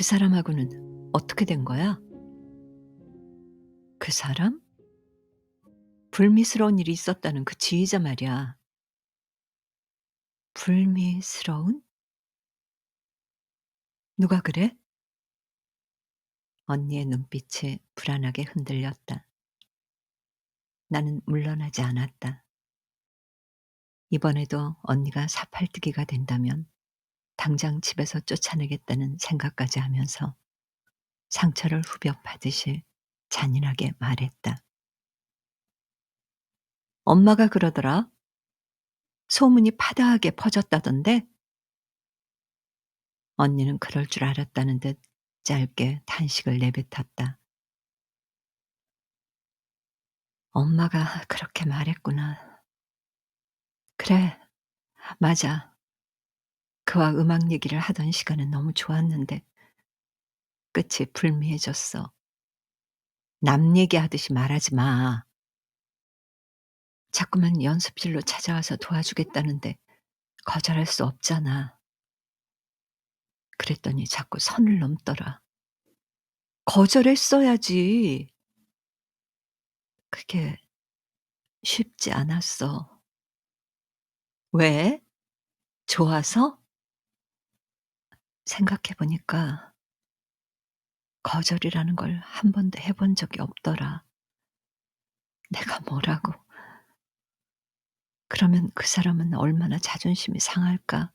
그 사람하고는 어떻게 된 거야? 그 사람? 불미스러운 일이 있었다는 그 지휘자 말이야. 불미스러운? 누가 그래? 언니의 눈빛이 불안하게 흔들렸다. 나는 물러나지 않았다. 이번에도 언니가 사팔뜨기가 된다면 당장 집에서 쫓아내겠다는 생각까지 하면서 상처를 후벼 파듯이 잔인하게 말했다. 엄마가 그러더라. 소문이 파다하게 퍼졌다던데? 언니는 그럴 줄 알았다는 듯 짧게 탄식을 내뱉었다. 엄마가 그렇게 말했구나. 그래, 맞아. 그와 음악 얘기를 하던 시간은 너무 좋았는데 끝이 불미해졌어. 남 얘기하듯이 말하지 마. 자꾸만 연습실로 찾아와서 도와주겠다는데 거절할 수 없잖아. 그랬더니 자꾸 선을 넘더라. 거절했어야지. 그게 쉽지 않았어. 왜? 좋아서? 생각해 보니까 거절이라는 걸 한 번도 해본 적이 없더라. 내가 뭐라고. 그러면 그 사람은 얼마나 자존심이 상할까.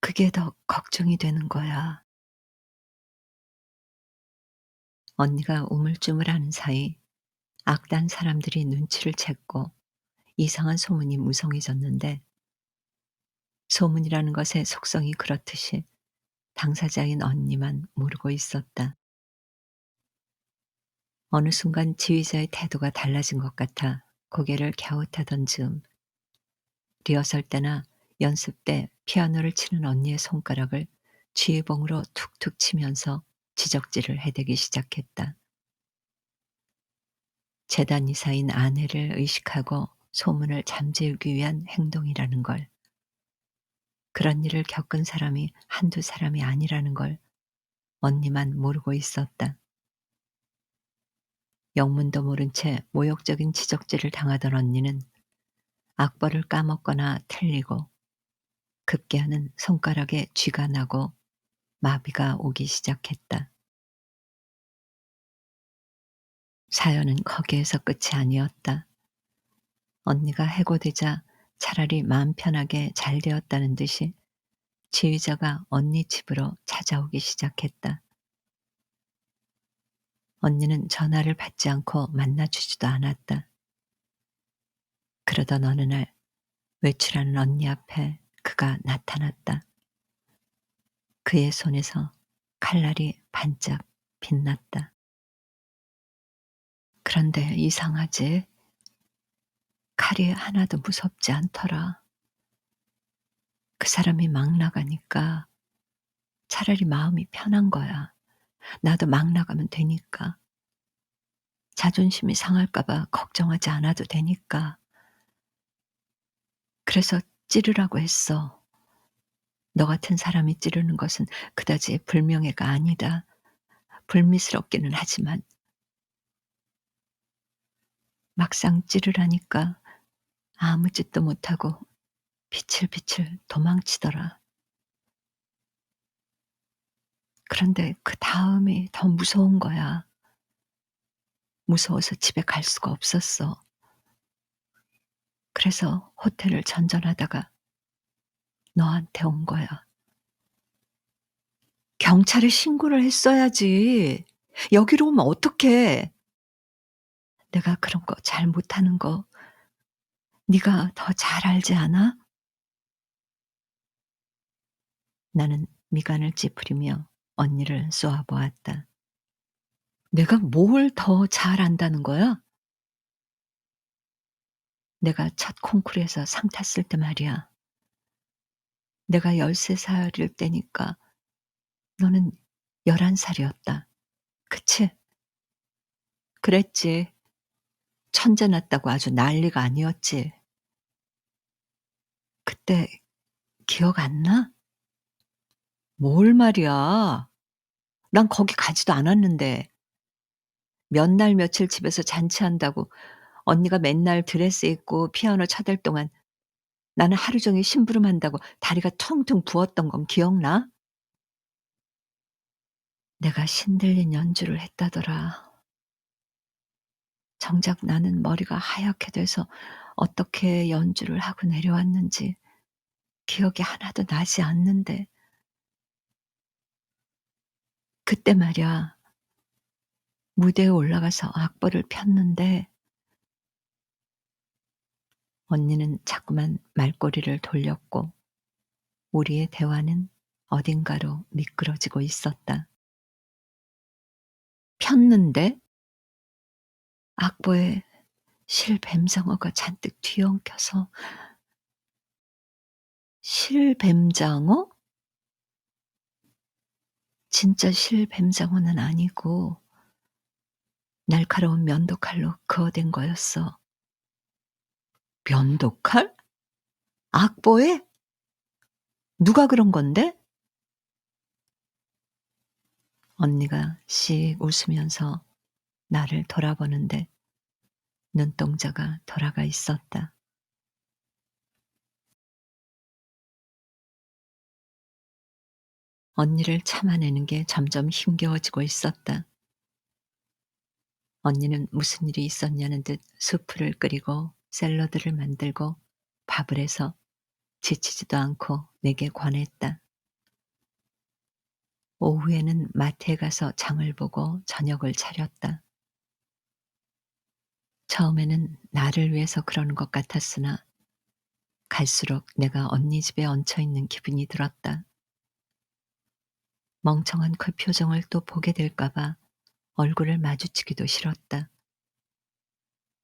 그게 더 걱정이 되는 거야. 언니가 우물쭈물하는 사이 악단 사람들이 눈치를 챘고 이상한 소문이 무성해졌는데 소문이라는 것의 속성이 그렇듯이 당사자인 언니만 모르고 있었다. 어느 순간 지휘자의 태도가 달라진 것 같아 고개를 갸웃하던 즈음 리허설 때나 연습 때 피아노를 치는 언니의 손가락을 쥐봉으로 툭툭 치면서 지적질을 해대기 시작했다. 재단 이사인 아내를 의식하고 소문을 잠재우기 위한 행동이라는 걸, 그런 일을 겪은 사람이 한두 사람이 아니라는 걸 언니만 모르고 있었다. 영문도 모른 채 모욕적인 지적질을 당하던 언니는 악보를 까먹거나 틀리고 급기야는 손가락에 쥐가 나고 마비가 오기 시작했다. 사연은 거기에서 끝이 아니었다. 언니가 해고되자 차라리 마음 편하게 잘 되었다는 듯이 지휘자가 언니 집으로 찾아오기 시작했다. 언니는 전화를 받지 않고 만나주지도 않았다. 그러던 어느 날 외출하는 언니 앞에 그가 나타났다. 그의 손에서 칼날이 반짝 빛났다. 그런데 이상하지? 칼이 하나도 무섭지 않더라. 그 사람이 막 나가니까 차라리 마음이 편한 거야. 나도 막 나가면 되니까. 자존심이 상할까봐 걱정하지 않아도 되니까. 그래서 찌르라고 했어. 너 같은 사람이 찌르는 것은 그다지 불명예가 아니다. 불미스럽기는 하지만 막상 찌르라니까 아무 짓도 못하고 비칠비칠 도망치더라. 그런데 그 다음이 더 무서운 거야. 무서워서 집에 갈 수가 없었어. 그래서 호텔을 전전하다가 너한테 온 거야. 경찰에 신고를 했어야지. 여기로 오면 어떡해. 내가 그런 거 잘 못하는 거 네가 더 잘 알지 않아? 나는 미간을 찌푸리며 언니를 쏘아보았다. 내가 뭘 더 잘 안다는 거야? 내가 첫 콩쿠르에서 상 탔을 때 말이야. 내가 13살일 때니까 너는 11살이었다. 그치? 그랬지. 천재 났다고 아주 난리가 아니었지. 그때 기억 안 나? 뭘 말이야. 난 거기 가지도 않았는데. 몇 날 며칠 집에서 잔치한다고 언니가 맨날 드레스 입고 피아노 쳐댈 동안 나는 하루 종일 심부름한다고 다리가 퉁퉁 부었던 건 기억나? 내가 신들린 연주를 했다더라. 정작 나는 머리가 하얗게 돼서 어떻게 연주를 하고 내려왔는지 기억이 하나도 나지 않는데 그때 말야 무대에 올라가서 악보를 폈는데 언니는 자꾸만 말꼬리를 돌렸고 우리의 대화는 어딘가로 미끄러지고 있었다. 폈는데 악보에 실뱀장어가 잔뜩 뒤엉켜서 실뱀장어? 진짜 실뱀장어는 아니고 날카로운 면도칼로 그어댄 거였어. 면도칼? 악보에? 누가 그런 건데? 언니가 씩 웃으면서 나를 돌아보는데 눈동자가 돌아가 있었다. 언니를 참아내는 게 점점 힘겨워지고 있었다. 언니는 무슨 일이 있었냐는 듯 수프를 끓이고 샐러드를 만들고 밥을 해서 지치지도 않고 내게 권했다. 오후에는 마트에 가서 장을 보고 저녁을 차렸다. 처음에는 나를 위해서 그러는 것 같았으나 갈수록 내가 언니 집에 얹혀 있는 기분이 들었다. 멍청한 그 표정을 또 보게 될까봐 얼굴을 마주치기도 싫었다.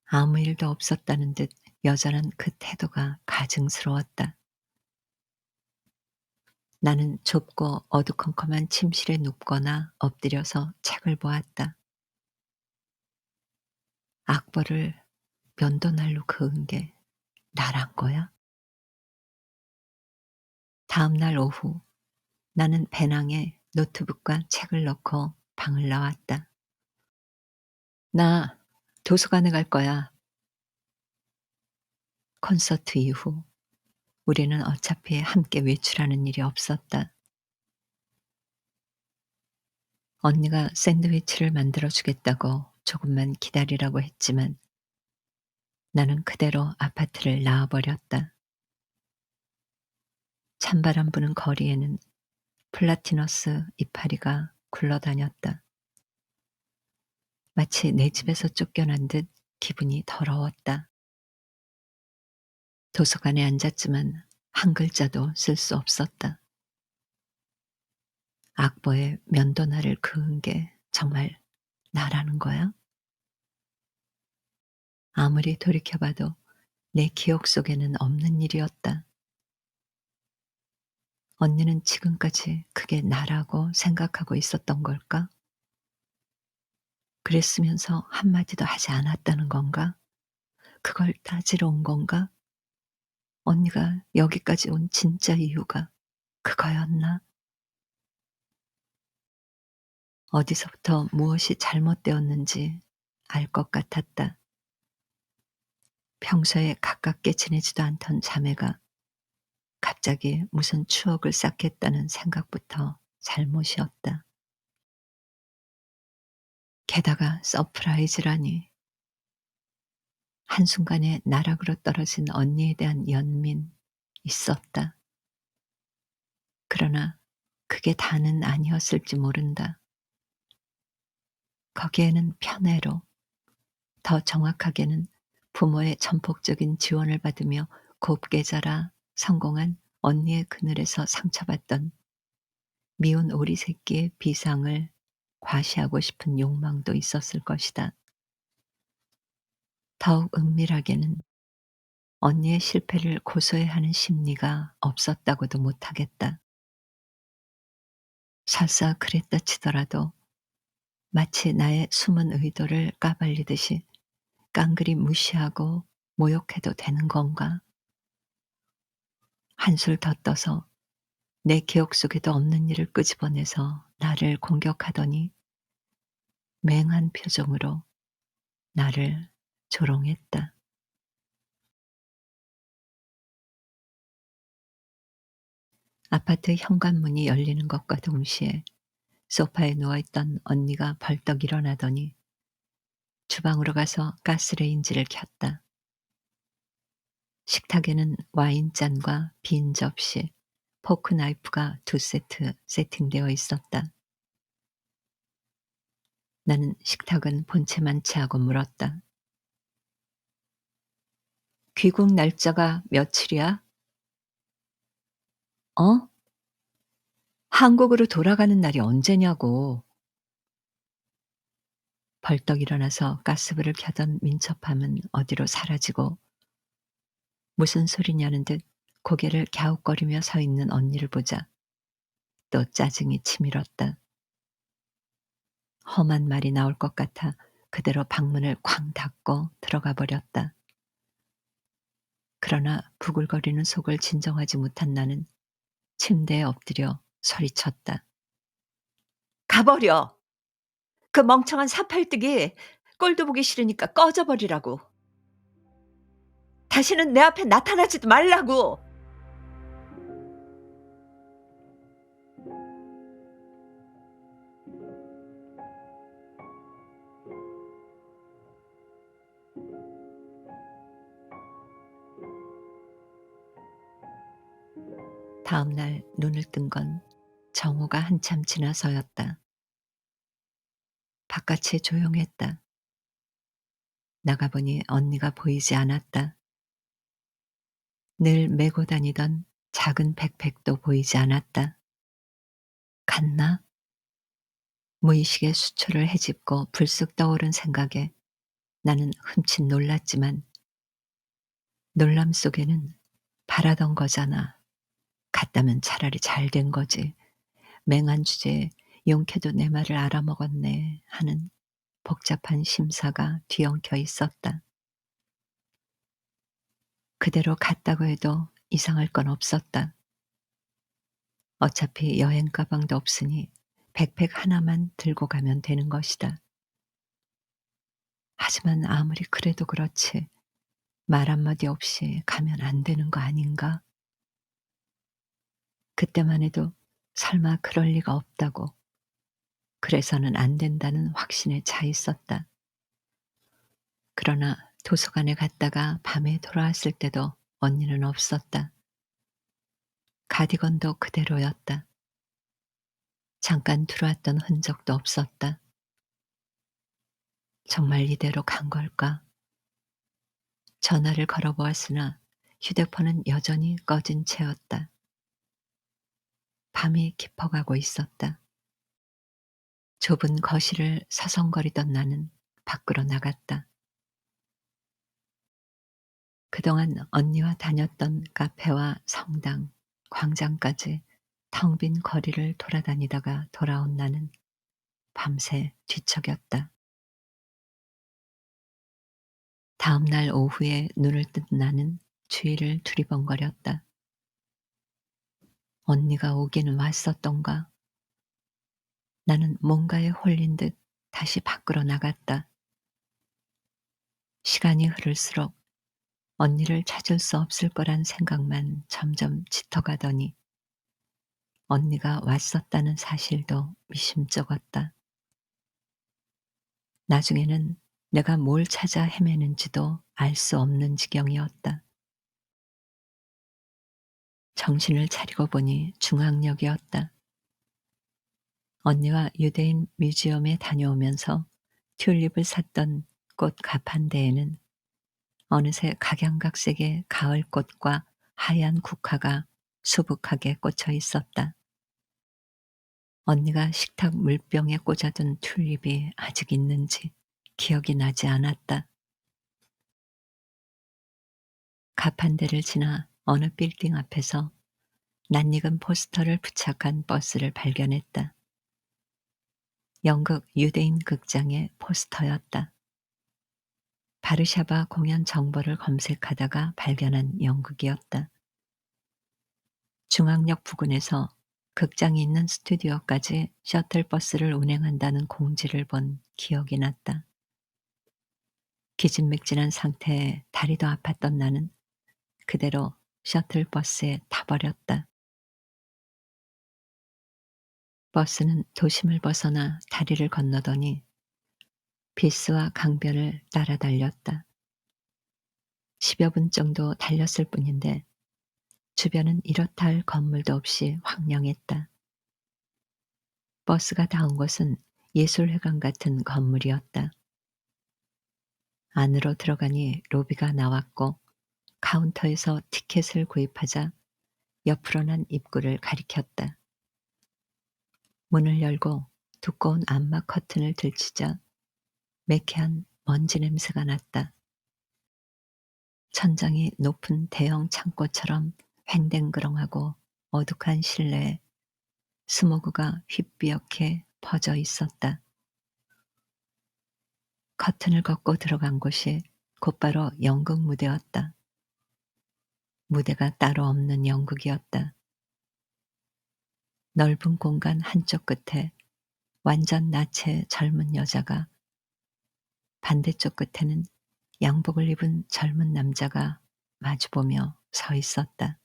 아무 일도 없었다는 듯 여전한 그 태도가 가증스러웠다. 나는 좁고 어두컴컴한 침실에 눕거나 엎드려서 책을 보았다. 악보를 면도날로 그은 게 나란 거야? 다음 날 오후 나는 배낭에 노트북과 책을 넣고 방을 나왔다. 나 도서관에 갈 거야. 콘서트 이후 우리는 어차피 함께 외출하는 일이 없었다. 언니가 샌드위치를 만들어 주겠다고 조금만 기다리라고 했지만 나는 그대로 아파트를 나와버렸다. 찬바람 부는 거리에는 플라티너스 이파리가 굴러다녔다. 마치 내 집에서 쫓겨난 듯 기분이 더러웠다. 도서관에 앉았지만 한 글자도 쓸 수 없었다. 악보에 면도날을 그은 게 정말 나라는 거야? 아무리 돌이켜봐도 내 기억 속에는 없는 일이었다. 언니는 지금까지 그게 나라고 생각하고 있었던 걸까? 그랬으면서 한마디도 하지 않았다는 건가? 그걸 따지러 온 건가? 언니가 여기까지 온 진짜 이유가 그거였나? 어디서부터 무엇이 잘못되었는지 알 것 같았다. 평소에 가깝게 지내지도 않던 자매가 갑자기 무슨 추억을 쌓겠다는 생각부터 잘못이었다. 게다가 서프라이즈라니. 한순간에 나락으로 떨어진 언니에 대한 연민 있었다. 그러나 그게 다는 아니었을지 모른다. 거기에는 편애로, 더 정확하게는 부모의 전폭적인 지원을 받으며 곱게 자라 성공한 언니의 그늘에서 상처받던 미운 오리 새끼의 비상을 과시하고 싶은 욕망도 있었을 것이다. 더욱 은밀하게는 언니의 실패를 고소해 하는 심리가 없었다고도 못하겠다. 설사 그랬다 치더라도 마치 나의 숨은 의도를 까발리듯이 깡그리 무시하고 모욕해도 되는 건가? 한술 더 떠서 내 기억 속에도 없는 일을 끄집어내서 나를 공격하더니 맹한 표정으로 나를 조롱했다. 아파트 현관문이 열리는 것과 동시에 소파에 누워있던 언니가 벌떡 일어나더니 주방으로 가서 가스레인지를 켰다. 식탁에는 와인잔과 빈 접시, 포크 나이프가 두 세트 세팅되어 있었다. 나는 식탁은 본체만 채하고 물었다. 귀국 날짜가 며칠이야? 어? 한국으로 돌아가는 날이 언제냐고. 벌떡 일어나서 가스불을 켜던 민첩함은 어디로 사라지고 무슨 소리냐는 듯 고개를 갸웃거리며 서 있는 언니를 보자 또 짜증이 치밀었다. 험한 말이 나올 것 같아 그대로 방문을 쾅 닫고 들어가 버렸다. 그러나 부글거리는 속을 진정하지 못한 나는 침대에 엎드려 소리쳤다. 가버려! 그 멍청한 사팔뜨기 꼴도 보기 싫으니까 꺼져 버리라고. 다시는 내 앞에 나타나지도 말라고. 다음 날 눈을 뜬 건 정오가 한참 지나서였다. 바깥이 조용했다. 나가보니 언니가 보이지 않았다. 늘 메고 다니던 작은 백팩도 보이지 않았다. 갔나? 무의식의 수초를 헤집고 불쑥 떠오른 생각에 나는 흠칫 놀랐지만 놀람 속에는 바라던 거잖아. 갔다면 차라리 잘 된 거지. 맹한 주제에 용케도 내 말을 알아먹었네 하는 복잡한 심사가 뒤엉켜 있었다. 그대로 갔다고 해도 이상할 건 없었다. 어차피 여행 가방도 없으니 백팩 하나만 들고 가면 되는 것이다. 하지만 아무리 그래도 그렇지 말 한마디 없이 가면 안 되는 거 아닌가? 그때만 해도 설마 그럴 리가 없다고. 그래서는 안 된다는 확신에 차 있었다. 그러나 도서관에 갔다가 밤에 돌아왔을 때도 언니는 없었다. 가디건도 그대로였다. 잠깐 들어왔던 흔적도 없었다. 정말 이대로 간 걸까? 전화를 걸어보았으나 휴대폰은 여전히 꺼진 채였다. 밤이 깊어가고 있었다. 좁은 거실을 서성거리던 나는 밖으로 나갔다. 그동안 언니와 다녔던 카페와 성당, 광장까지 텅 빈 거리를 돌아다니다가 돌아온 나는 밤새 뒤척였다. 다음 날 오후에 눈을 뜬 나는 주위를 두리번거렸다. 언니가 오기는 왔었던가? 나는 뭔가에 홀린 듯 다시 밖으로 나갔다. 시간이 흐를수록 언니를 찾을 수 없을 거란 생각만 점점 짙어가더니 언니가 왔었다는 사실도 미심쩍었다. 나중에는 내가 뭘 찾아 헤매는지도 알 수 없는 지경이었다. 정신을 차리고 보니 중앙역이었다. 언니와 유대인 뮤지엄에 다녀오면서 튤립을 샀던 꽃 가판대에는 어느새 각양각색의 가을꽃과 하얀 국화가 수북하게 꽂혀 있었다. 언니가 식탁 물병에 꽂아둔 튤립이 아직 있는지 기억이 나지 않았다. 가판대를 지나 어느 빌딩 앞에서 낯익은 포스터를 부착한 버스를 발견했다. 연극 유대인 극장의 포스터였다. 바르샤바 공연 정보를 검색하다가 발견한 연극이었다. 중앙역 부근에서 극장이 있는 스튜디오까지 셔틀버스를 운행한다는 공지를 본 기억이 났다. 기진맥진한 상태에 다리도 아팠던 나는 그대로 셔틀버스에 타버렸다. 버스는 도심을 벗어나 다리를 건너더니 비스와 강변을 따라 달렸다. 10여 분 정도 달렸을 뿐인데 주변은 이렇다 할 건물도 없이 황량했다. 버스가 닿은 곳은 예술회관 같은 건물이었다. 안으로 들어가니 로비가 나왔고 카운터에서 티켓을 구입하자 옆으로 난 입구를 가리켰다. 문을 열고 두꺼운 암막 커튼을 들치자 매캐한 먼지 냄새가 났다. 천장이 높은 대형 창고처럼 횡댕그렁하고 어둑한 실내에 스모그가 휘삐옇게 퍼져 있었다. 커튼을 걷고 들어간 곳이 곧바로 연극 무대였다. 무대가 따로 없는 연극이었다. 넓은 공간 한쪽 끝에 완전 나체 젊은 여자가 반대쪽 끝에는 양복을 입은 젊은 남자가 마주보며 서 있었다.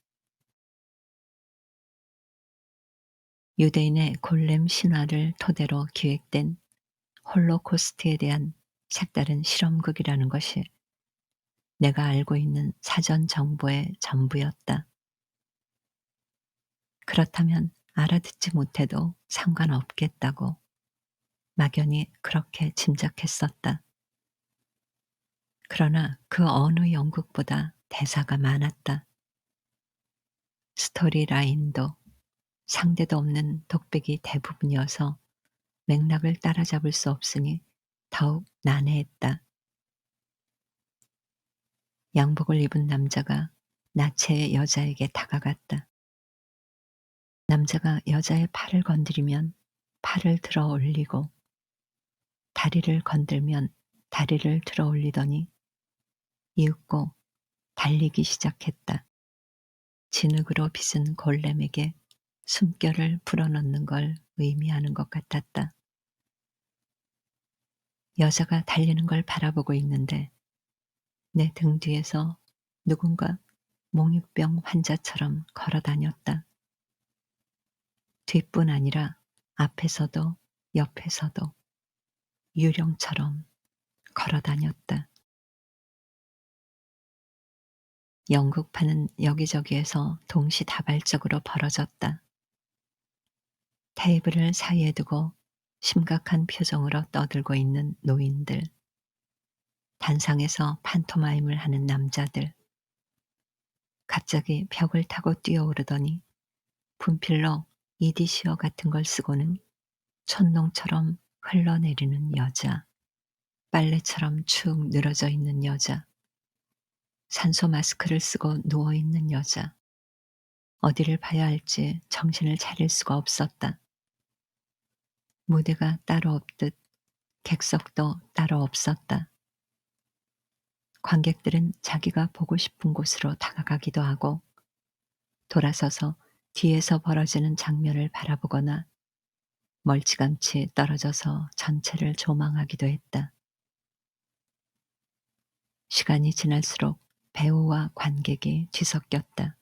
유대인의 골렘 신화를 토대로 기획된 홀로코스트에 대한 색다른 실험극이라는 것이 내가 알고 있는 사전 정보의 전부였다. 그렇다면 알아듣지 못해도 상관없겠다고 막연히 그렇게 짐작했었다. 그러나 그 어느 연극보다 대사가 많았다. 스토리 라인도 상대도 없는 독백이 대부분이어서 맥락을 따라잡을 수 없으니 더욱 난해했다. 양복을 입은 남자가 나체의 여자에게 다가갔다. 남자가 여자의 팔을 건드리면 팔을 들어 올리고 다리를 건들면 다리를 들어 올리더니 이윽고 달리기 시작했다. 진흙으로 빚은 골렘에게 숨결을 불어넣는 걸 의미하는 것 같았다. 여자가 달리는 걸 바라보고 있는데 내 등 뒤에서 누군가 몽유병 환자처럼 걸어 다녔다. 뒷뿐 아니라 앞에서도 옆에서도 유령처럼 걸어 다녔다. 연극판은 여기저기에서 동시다발적으로 벌어졌다. 테이블을 사이에 두고 심각한 표정으로 떠들고 있는 노인들, 단상에서 판토마임을 하는 남자들, 갑자기 벽을 타고 뛰어오르더니 분필로 이디시어 같은 걸 쓰고는 촌농처럼 흘러내리는 여자, 빨래처럼 축 늘어져 있는 여자, 산소 마스크를 쓰고 누워 있는 여자. 어디를 봐야 할지 정신을 차릴 수가 없었다. 무대가 따로 없듯 객석도 따로 없었다. 관객들은 자기가 보고 싶은 곳으로 다가가기도 하고 돌아서서 뒤에서 벌어지는 장면을 바라보거나 멀찌감치 떨어져서 전체를 조망하기도 했다. 시간이 지날수록 배우와 관객이 뒤섞였다.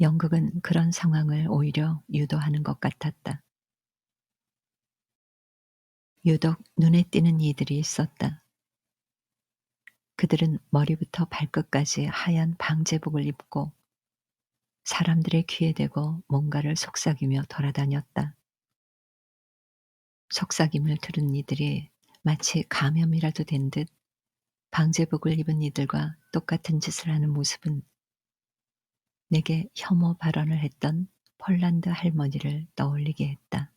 연극은 그런 상황을 오히려 유도하는 것 같았다. 유독 눈에 띄는 이들이 있었다. 그들은 머리부터 발끝까지 하얀 방제복을 입고 사람들의 귀에 대고 뭔가를 속삭이며 돌아다녔다. 속삭임을 들은 이들이 마치 감염이라도 된 듯 방제복을 입은 이들과 똑같은 짓을 하는 모습은 내게 혐오 발언을 했던 폴란드 할머니를 떠올리게 했다.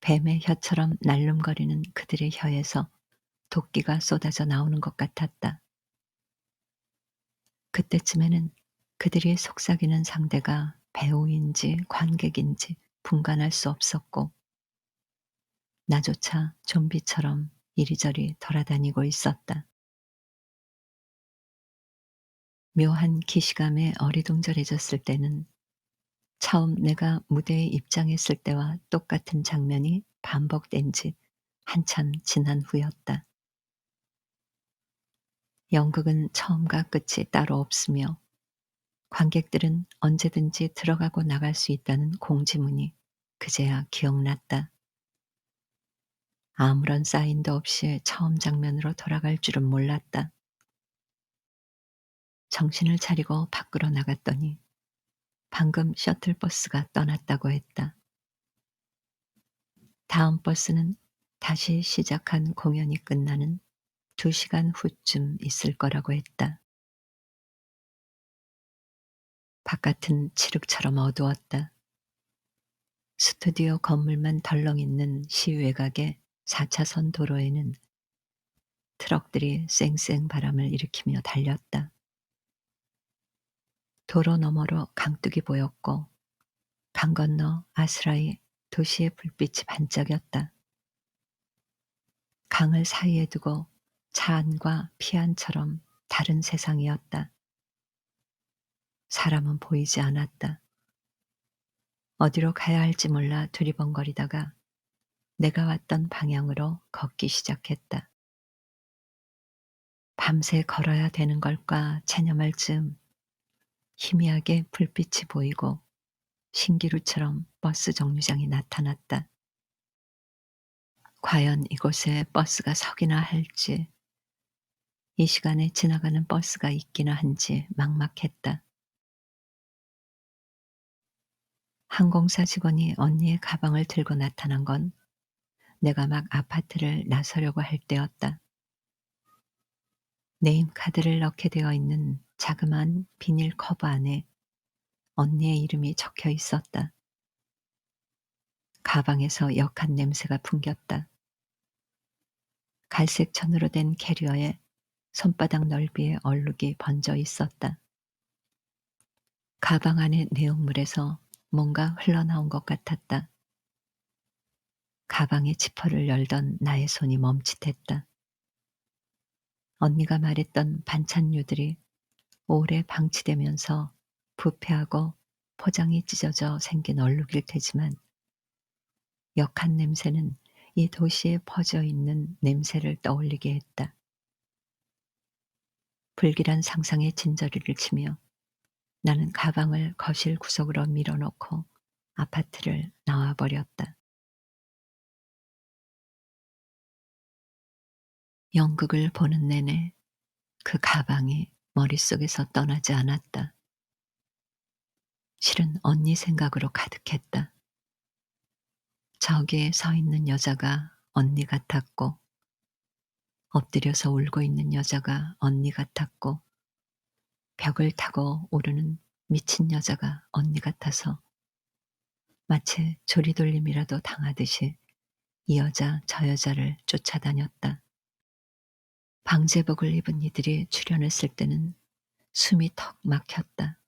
뱀의 혀처럼 날름거리는 그들의 혀에서 도끼가 쏟아져 나오는 것 같았다. 그때쯤에는 그들이 속삭이는 상대가 배우인지 관객인지 분간할 수 없었고, 나조차 좀비처럼 이리저리 돌아다니고 있었다. 묘한 기시감에 어리둥절해졌을 때는 처음 내가 무대에 입장했을 때와 똑같은 장면이 반복된 지 한참 지난 후였다. 연극은 처음과 끝이 따로 없으며 관객들은 언제든지 들어가고 나갈 수 있다는 공지문이 그제야 기억났다. 아무런 사인도 없이 처음 장면으로 돌아갈 줄은 몰랐다. 정신을 차리고 밖으로 나갔더니 방금 셔틀버스가 떠났다고 했다. 다음 버스는 다시 시작한 공연이 끝나는 두 시간 후쯤 있을 거라고 했다. 바깥은 칠흑처럼 어두웠다. 스튜디오 건물만 덜렁 있는 시외각의 4차선 도로에는 트럭들이 쌩쌩 바람을 일으키며 달렸다. 도로 너머로 강둑이 보였고 강 건너 아스라이 도시의 불빛이 반짝였다. 강을 사이에 두고 차안과 피안처럼 다른 세상이었다. 사람은 보이지 않았다. 어디로 가야 할지 몰라 두리번거리다가 내가 왔던 방향으로 걷기 시작했다. 밤새 걸어야 되는 걸까 체념할 즈음 희미하게 불빛이 보이고 신기루처럼 버스 정류장이 나타났다. 과연 이곳에 버스가 서기나 할지, 이 시간에 지나가는 버스가 있기나 한지 막막했다. 항공사 직원이 언니의 가방을 들고 나타난 건 내가 막 아파트를 나서려고 할 때였다. 네임카드를 넣게 되어 있는 자그마한 비닐 커버 안에 언니의 이름이 적혀 있었다. 가방에서 역한 냄새가 풍겼다. 갈색 천으로 된 캐리어에 손바닥 넓이의 얼룩이 번져 있었다. 가방 안의 내용물에서 뭔가 흘러나온 것 같았다. 가방의 지퍼를 열던 나의 손이 멈칫했다. 언니가 말했던 반찬류들이 오래 방치되면서 부패하고 포장이 찢어져 생긴 얼룩일 테지만 역한 냄새는 이 도시에 퍼져 있는 냄새를 떠올리게 했다. 불길한 상상의 진저리를 치며 나는 가방을 거실 구석으로 밀어놓고 아파트를 나와버렸다. 연극을 보는 내내 그 가방이 머릿속에서 떠나지 않았다. 실은 언니 생각으로 가득했다. 저기에 서 있는 여자가 언니 같았고, 엎드려서 울고 있는 여자가 언니 같았고, 벽을 타고 오르는 미친 여자가 언니 같아서 마치 조리돌림이라도 당하듯이 이 여자 저 여자를 쫓아다녔다. 방제복을 입은 이들이 출연했을 때는 숨이 턱 막혔다.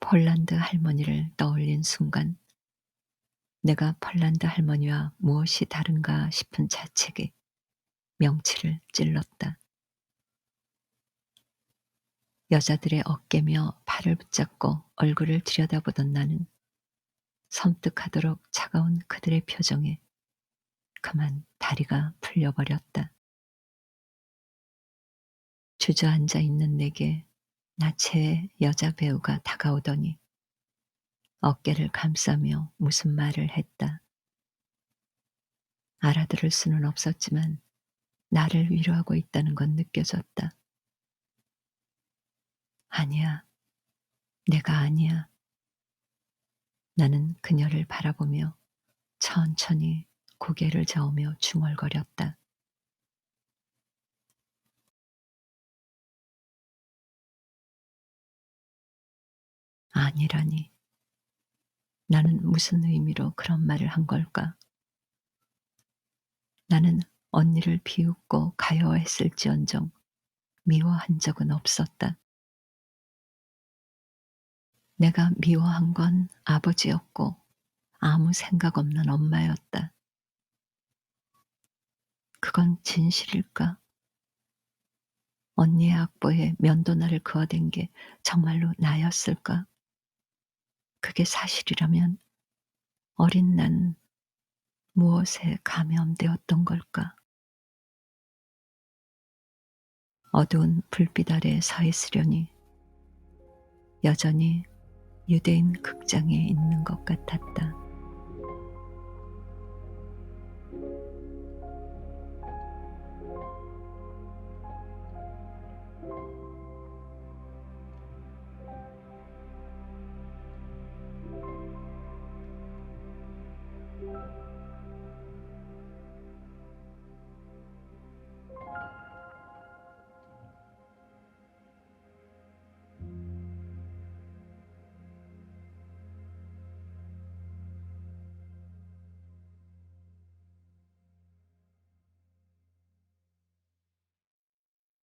폴란드 할머니를 떠올린 순간 내가 폴란드 할머니와 무엇이 다른가 싶은 자책이 명치를 찔렀다. 여자들의 어깨며 팔을 붙잡고 얼굴을 들여다보던 나는 섬뜩하도록 차가운 그들의 표정에 그만 다리가 풀려버렸다. 주저앉아 있는 내게 나체의 여자 배우가 다가오더니 어깨를 감싸며 무슨 말을 했다. 알아들을 수는 없었지만 나를 위로하고 있다는 건 느껴졌다. 아니야. 내가 아니야. 나는 그녀를 바라보며 천천히 고개를 저으며 중얼거렸다. 아니라니. 나는 무슨 의미로 그런 말을 한 걸까? 나는 언니를 비웃고 가여했을지언정 미워한 적은 없었다. 내가 미워한 건 아버지였고 아무 생각 없는 엄마였다. 그건 진실일까? 언니의 악보에 면도날을 그어댄 게 정말로 나였을까? 그게 사실이라면 어린 난 무엇에 감염되었던 걸까? 어두운 불빛 아래 서 있으려니 여전히 유대인 극장에 있는 것 같았다.